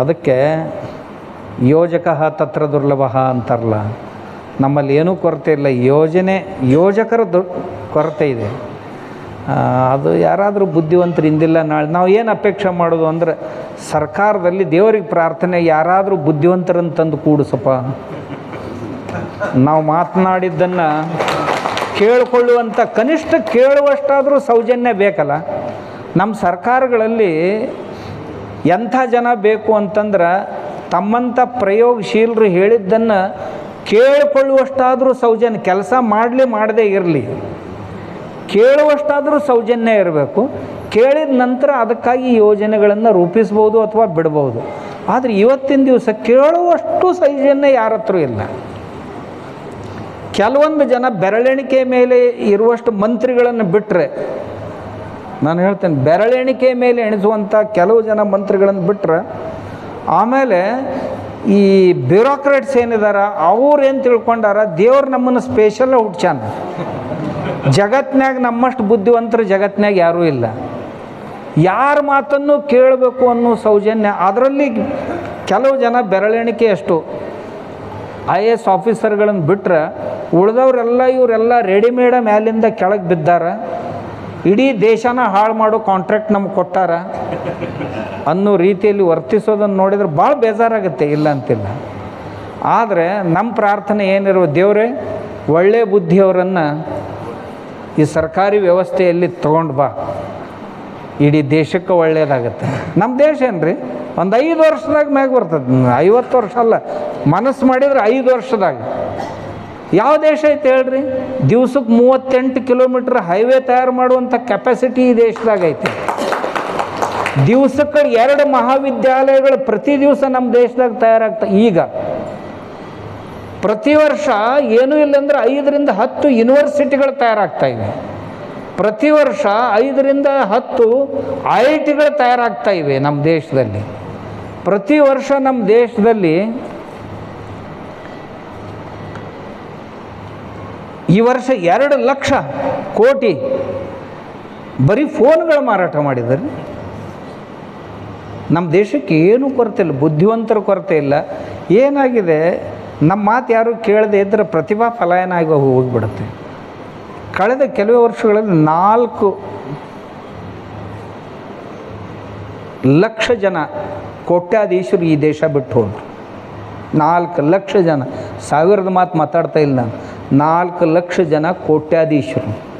ಅದಕ್ಕೆ ಯೋಜಕ ತತ್ರ ದುರ್ಲಭ ಅಂತಾರಲ್ಲ, ನಮ್ಮಲ್ಲಿ ಏನೂ ಕೊರತೆ ಇಲ್ಲ. ಯೋಜನೆ, ಯೋಜಕರ ದು, ಕೊರತೆ ಇದೆ. ಅದು ಯಾರಾದರೂ ಬುದ್ಧಿವಂತರು ಇಂದಿಲ್ಲ ನಾಳೆ ನಾವು ಏನು ಅಪೇಕ್ಷೆ ಮಾಡೋದು ಅಂದರೆ, ಸರ್ಕಾರದಲ್ಲಿ ದೇವರಿಗೆ ಪ್ರಾರ್ಥನೆ, ಯಾರಾದರೂ ಬುದ್ಧಿವಂತರನ್ನು ತಂದು ಕೂಡಿಸಪ್ಪ. ನಾವು ಮಾತನಾಡಿದ್ದನ್ನು ಕೇಳಿಕೊಳ್ಳುವಂಥ ಕನಿಷ್ಠ ಕೇಳುವಷ್ಟಾದರೂ ಸೌಜನ್ಯ ಬೇಕಲ್ಲ. ನಮ್ಮ ಸರ್ಕಾರಗಳಲ್ಲಿ ಎಂಥ ಜನ ಬೇಕು ಅಂತಂದ್ರೆ ತಮ್ಮಂಥ ಪ್ರಯೋಗಶೀಲರು ಹೇಳಿದ್ದನ್ನು ಕೇಳಿಕೊಳ್ಳುವಷ್ಟಾದರೂ ಸೌಜನ್ಯ, ಕೆಲಸ ಮಾಡಲಿ ಮಾಡದೇ ಇರಲಿ. ಕೇಳುವಷ್ಟಾದರೂ ಸೌಜನ್ಯ ಇರಬೇಕು. ಕೇಳಿದ ನಂತರ ಅದಕ್ಕಾಗಿ ಯೋಜನೆಗಳನ್ನು ರೂಪಿಸ್ಬೋದು ಅಥವಾ ಬಿಡ್ಬೋದು. ಆದರೆ ಇವತ್ತಿನ ದಿವಸ ಕೇಳುವಷ್ಟು ಸೌಜನ್ಯ ಯಾರ ಹತ್ರ ಇಲ್ಲ. ಕೆಲವೊಂದು ಜನ ಬೆರಳೆಣಿಕೆ ಮೇಲೆ ಇರುವಷ್ಟು ಮಂತ್ರಿಗಳನ್ನು ಬಿಟ್ಟರೆ ನಾನು ಹೇಳ್ತೇನೆ ಬೆರಳೆಣಿಕೆ ಮೇಲೆ ಎಣಿಸುವಂಥ ಕೆಲವು ಜನ ಮಂತ್ರಿಗಳನ್ನು ಬಿಟ್ಟರೆ ಆಮೇಲೆ ಈ ಬ್ಯೂರೋಕ್ರೇಟ್ಸ್ ಏನಿದಾರ, ಅವ್ರು ಏನು ತಿಳ್ಕೊಂಡಾರ, ದೇವ್ರು ನಮ್ಮನ್ನು ಸ್ಪೆಷಲ್ ಹುಡ್ಚಾನ ಜಗತ್ನ್ಯಾಗ ನಮ್ಮಷ್ಟು ಬುದ್ಧಿವಂತರು ಜಗತ್ನಾಗ ಯಾರೂ ಇಲ್ಲ. ಯಾರ ಮಾತನ್ನು ಕೇಳಬೇಕು ಅನ್ನೋ ಸೌಜನ್ಯ, ಅದರಲ್ಲಿ ಕೆಲವು ಜನ ಬೆರಳೆಣಿಕೆ ಅಷ್ಟು. ಐ ಎ ಎಸ್ ಆಫೀಸರ್ಗಳನ್ನು ಬಿಟ್ಟರೆ ಉಳಿದವರೆಲ್ಲ ಇವರೆಲ್ಲ ರೆಡಿಮೇಡ ಮ್ಯಾಲಿಂದ ಕೆಳಗೆ ಬಿದ್ದಾರ. ಇಡೀ ದೇಶನ ಹಾಳು ಮಾಡೋ ಕಾಂಟ್ರಾಕ್ಟ್ ನಮ್ಗೆ ಕೊಟ್ಟಾರ ಅನ್ನೋ ರೀತಿಯಲ್ಲಿ ವರ್ತಿಸೋದನ್ನು ನೋಡಿದ್ರೆ ಭಾಳ ಬೇಜಾರಾಗುತ್ತೆ, ಇಲ್ಲ ಅಂತಿಲ್ಲ. ಆದರೆ ನಮ್ಮ ಪ್ರಾರ್ಥನೆ ಏನಿರುವ ದೇವರೇ ಒಳ್ಳೆಯ ಬುದ್ಧಿಯವರನ್ನು ಈ ಸರ್ಕಾರಿ ವ್ಯವಸ್ಥೆಯಲ್ಲಿ ತೊಗೊಂಡು ಬಾ. ಇಡೀ ದೇಶಕ್ಕೆ ಒಳ್ಳೆಯದಾಗತ್ತೆ ನಮ್ಮ ದೇಶ ಏನ್ರಿ? ಒಂದು ಐದು ವರ್ಷದಾಗ ಮ್ಯಾಗ ಬರ್ತದೆ. ಐವತ್ತು ವರ್ಷ ಅಲ್ಲ, ಮನಸ್ಸು ಮಾಡಿದ್ರೆ ಐದು ವರ್ಷದಾಗ. ಯಾವ ದೇಶ ಐತೆ ಹೇಳ್ರಿ? ದಿವ್ಸಕ್ಕೆ ಮೂವತ್ತೆಂಟು ಕಿಲೋಮೀಟ್ರ್ ಹೈವೇ ತಯಾರು ಮಾಡುವಂಥ ಕೆಪಾಸಿಟಿ ಈ ದೇಶದಾಗ ಐತೆ. ದಿವಸಕ್ಕೆ ಎರಡು ಮಹಾವಿದ್ಯಾಲಯಗಳು ಪ್ರತಿ ದಿವಸ ನಮ್ಮ ದೇಶದಾಗ ತಯಾರಾಗ್ತಾ ಈಗ ಪ್ರತಿ ವರ್ಷ ಏನೂ ಇಲ್ಲಂದ್ರೆ ಐದರಿಂದ ಹತ್ತು ಯೂನಿವರ್ಸಿಟಿಗಳು ತಯಾರಾಗ್ತಾ ಇವೆ. ಪ್ರತಿ ವರ್ಷ ಐದರಿಂದ ಹತ್ತು ಐ ಐ ಟಿಗಳು ತಯಾರಾಗ್ತಾ ಇವೆ ನಮ್ಮ ದೇಶದಲ್ಲಿ. ಪ್ರತಿ ವರ್ಷ ನಮ್ಮ ದೇಶದಲ್ಲಿ ಈ ವರ್ಷ ಎರಡು ಲಕ್ಷ ಕೋಟಿ ಬರೀ ಫೋನ್ಗಳು ಮಾರಾಟ ಮಾಡಿದ್ದಾರೆ. ನಮ್ಮ ದೇಶಕ್ಕೆ ಏನೂ ಕೊರತೆ ಇಲ್ಲ, ಬುದ್ಧಿವಂತರ ಕೊರತೆ ಇಲ್ಲ. ಏನಾಗಿದೆ, ನಮ್ಮ ಮಾತು ಯಾರು ಕೇಳದೆ ಇದ್ದರೆ ಪ್ರತಿಭಾ ಫಲಾಯನ ಆಗಿ ಹೋಗಿಬಿಡುತ್ತೆ. ಕಳೆದ ಕೆಲವು ವರ್ಷಗಳಲ್ಲಿ ನಾಲ್ಕು ಲಕ್ಷ ಜನ ಕೋಟ್ಯಾಧೀಶರು ಈ ದೇಶ ಬಿಟ್ಟು ಹೋದರು. ನಾಲ್ಕು ಲಕ್ಷ ಜನ. ಸಾವಿರದ ಮಾತು ಮಾತಾಡ್ತಾ ಇಲ್ಲ ನಾನು. ನಾಲ್ಕು ಲಕ್ಷ ಜನ ಕೋಟ್ಯಾಧೀಶರು.